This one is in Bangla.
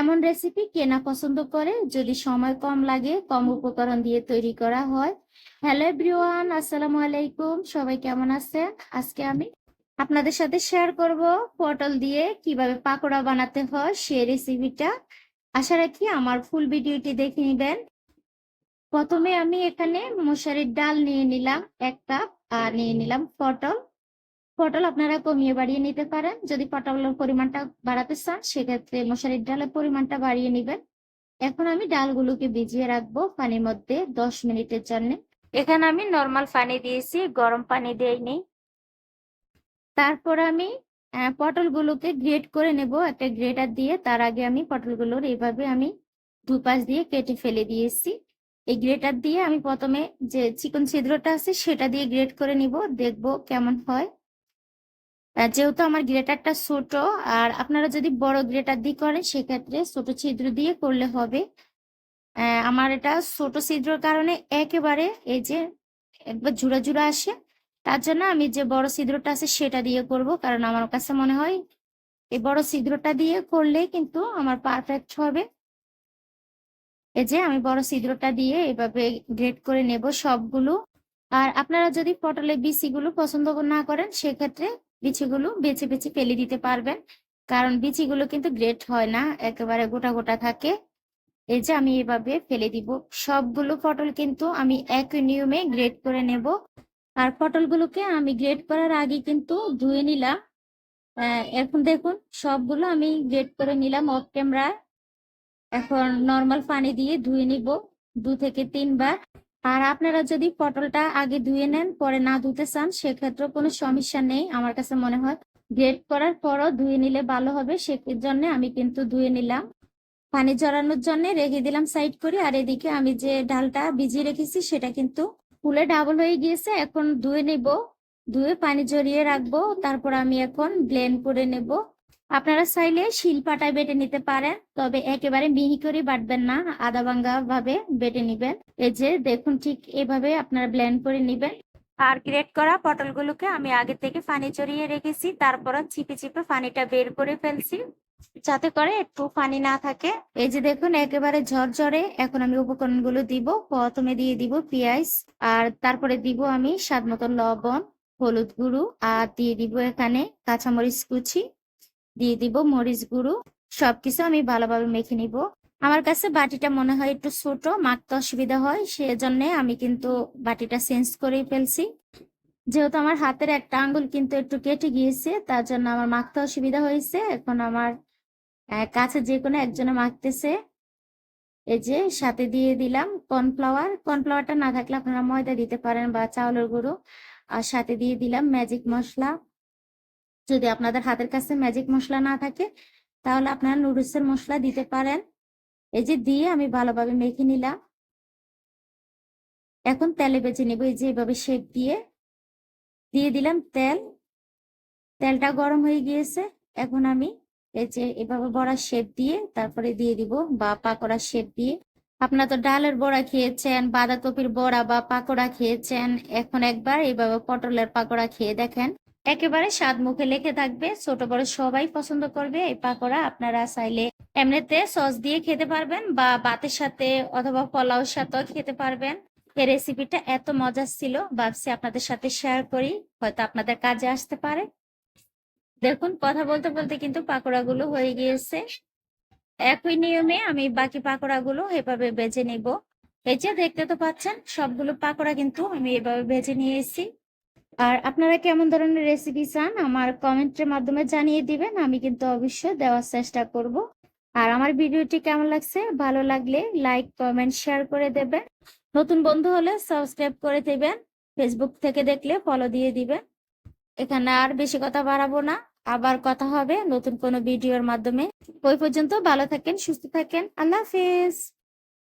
এমন রেসিপি কেনা পছন্দ করে? যদি সময় কম লাগে, কম উপকরণ দিয়ে তৈরি করা হয়। হ্যালো এভরিওয়ান আসসালামু আলাইকুম। সবাই কেমন আছেন? আজকে আমি আপনাদের সাথে শেয়ার করব পটল দিয়ে কীভাবে পাকোড়া বানাতে হয় সেই রেসিপিটা আশা রাখি আমার ফুল ভিডিওটি দেখে নেবেন। প্রথমে আমি এখানে মশারির ডাল নিয়ে নিলাম, এক কাপ আর নিয়ে নিলাম পটল। পটল আপনারা কমিয়ে বাড়িয়ে নিতে পারেন। যদি পটলের পরিমাণটা বাড়াতে চান, সেক্ষেত্রে মশারির ডালের পরিমাণটা বাড়িয়ে নেবেন। এখন আমি ডালগুলোকে ভিজিয়ে রাখব পানির মধ্যে দশ মিনিটের জন্য। এখানে আমি নর্মাল পানি দিয়েছি, গরম পানি দিইনি তারপর আমি পটলগুলোকে গ্রেট করে নেব একটা গ্রেটার দিয়ে। তার আগে আমি পটলগুলোর এইভাবে আমি দুপাশ দিয়ে কেটে ফেলে দিয়েছি। এই গ্রেটার দিয়ে আমি প্রথমে যে চিকন ছিদ্রটা আছে, সেটা দিয়ে গ্রেট করে নিব। দেখব কেমন হয়। যেহেতু আমার গ্রেটারটা ছোট, আর আপনারা যদি বড় গ্রেটার দিয়ে করেন, সেক্ষেত্রে ছোট ছিদ্র দিয়ে করলে হবে। আমার এটা ছোট ছিদ্রর কারণে একেবারে এই যে একবার জুড়া জুড়া আসে, তার জন্য আমি যে বড় ছিদ্রটা আছে সেটা দিয়ে করব। কারণ আমার কাছে মনে হয় এই বড় ছিদ্রটা দিয়ে করলে কিন্তু আমার পারফেক্ট হবে। এই যে আমি বড় ছিদ্রটা দিয়ে এভাবে গ্রেড করে নেব সবগুলো। আর আপনারা যদি পটলের বিচিগুলো পছন্দ না করেন, সেক্ষেত্রে বিচিগুলো বেছে বেছে ফেলে দিতে পারবেন। কারণ বিচিগুলো কিন্তু গ্রেট হয় না একেবারে গোটা গোটা থাকে। এই যে আমি এভাবে ফেলে দিব। সবগুলো পটল কিন্তু আমি একই নিয়মে গ্রেট করে নেব। আর পটলগুলোকে আমি গ্রেট করার আগে কিন্তু ধুয়ে নিলাম। আহ, এখন দেখুন সবগুলো আমি গ্রেট করে নিলাম অফ ক্যামেরা এখন নর্মাল পানি দিয়ে ধুয়ে নিব দু থেকে তিনবার। আর আপনারা যদি পটলটা আগে ধুয়ে নেন, পরে না ধুতে চান সেক্ষেত্রে কোনো সমস্যা নেই। আমার কাছে মনে হয় গ্রেড করার পরও ধুয়ে নিলে ভালো হবে। সে জন্য আমি কিন্তু ধুয়ে নিলাম। পানি জড়ানোর জন্য রেখে দিলাম সাইড করে। আর এদিকে আমি যে ডালটা ভিজিয়ে রেখেছি, সেটা কিন্তু ফুলে ডাবল হয়ে গিয়েছে। এখন ধুয়ে নেব, ধুয়ে পানি জড়িয়ে রাখব। তারপর আমি এখন ব্লেন্ড করে নেব। আপনারা চাইলে শিলপাটায় বেটে নিতে পারেন, তবে একেবারে মিহি করে বাটবেন না, আদা ভাঙ্গা ভাবে বেটে নিবেন। এই যে, দেখুন ঠিক এভাবে আপনারা ব্লেন্ড করে নিবেন। আর গ্রেট করা পটলগুলোকে আমি আগে থেকে পানি চড়িয়ে রেখেছি তারপর চিপে চিপে পানিটা বের করে ফেলছি, যাতে করে একটু পানি না থাকে। এই যে, দেখুন একেবারে ঝরঝরে, এখন আমি উপকরণগুলো দিব। প্রথমে দিয়ে দিব পেঁয়াজ, আর তারপরে দিব আমি স্বাদ মতো লবণ, হলুদ গুঁড়ো, আর দিয়ে দিব এখানে কাঁচামরিচ কুচি। দিয়ে দিব মরিচ গুঁড়ো। সবকিছু আমি ভালোভাবে মেখে নিব। আমার কাছে বাটিটা মনে হয় একটু ছোট, মাখতে অসুবিধা হয়, সেজন্য আমি কিন্তু বাটিটা চেঞ্জ করে ফেলছি। যেহেতু আমার হাতের একটা আঙ্গুল কিন্তু একটু কেটে গিয়েছে, তার জন্য আমার মাখতে অসুবিধা হয়েছে। এখন আমার কাছে যে কোনো একজনে মাখতেছে। এই যে, সাথে দিয়ে দিলাম কর্নফ্লাওয়ার। কর্নফ্লাওয়ারটা না থাকলে আপনারা ময়দা দিতে পারেন বা চাউলের গুঁড়ো। আর সাথে দিয়ে দিলাম ম্যাজিক মশলা। যদি আপনাদের হাতের কাছে ম্যাজিক মশলা না থাকে, তাহলে আপনারা নুডলসের মশলা দিতে পারেন। এই যে দিয়ে আমি ভালোভাবে মেখে নিলাম। এখন তেলে বেজে নেব এই যে এভাবে শেপ দিয়ে। দিয়ে দিলাম তেল। তেলটা গরম হয়ে গিয়েছে। এখন আমি এই যে এভাবে বড়া শেপ দিয়ে তারপরে দিয়ে দিব বা পাকোড়া শেপ দিয়ে। আপনারা তো ডালের বড়া খেয়েছেন, বাঁধাকপির বড়া বা পাকোড়া খেয়েছেন। এখন একবার এইভাবে পটলের পাকোড়া খেয়ে দেখেন। একেবারে স্বাদ মুখে লেগে থাকবে। ছোট বড় সবাই পছন্দ করবে। এই পাকোড়া আপনারা চাইলে এমনিতে সস দিয়ে খেতে পারবেন বা ভাতের সাথে অথবা পোলাওর সাথেও খেতে পারবেন। এই রেসিপিটা এত মজার ছিল, ভাবছি আপনাদের সাথে শেয়ার করি, হয়তো আপনাদের কাজে আসতে পারে। দেখুন, কথা বলতে বলতে কিন্তু পাকোড়াগুলো হয়ে গিয়েছে। একই নিয়মে আমি বাকি পাকোড়াগুলো এভাবে বেজে নিব। এই যে দেখতে তো পাচ্ছেন, সবগুলো পাকোড়া কিন্তু আমি এভাবে ভেজে নিয়ে এসেছি আর আপনারা কেমন ধরনের রেসিপি চান, আমার কমেন্টের মাধ্যমে জানিয়ে দিবেন, আমি কিন্তু অবশ্যই দেওয়ার চেষ্টা করব। আর আমার ভিডিওটি কেমন লাগছে, ভালো লাগলে লাইক কমেন্ট শেয়ার করে দেবেন। নতুন বন্ধু হলে সাবস্ক্রাইব করে দেবেন ফেসবুক থেকে দেখলে ফলো দিয়ে দিবেন। এখানে আর বেশি কথা বাড়াবো না, আবার কথা হবে নতুন কোনো ভিডিওর মাধ্যমে। ওই পর্যন্ত ভালো থাকেন, সুস্থ থাকেন, আল্লাহ হাফেজ।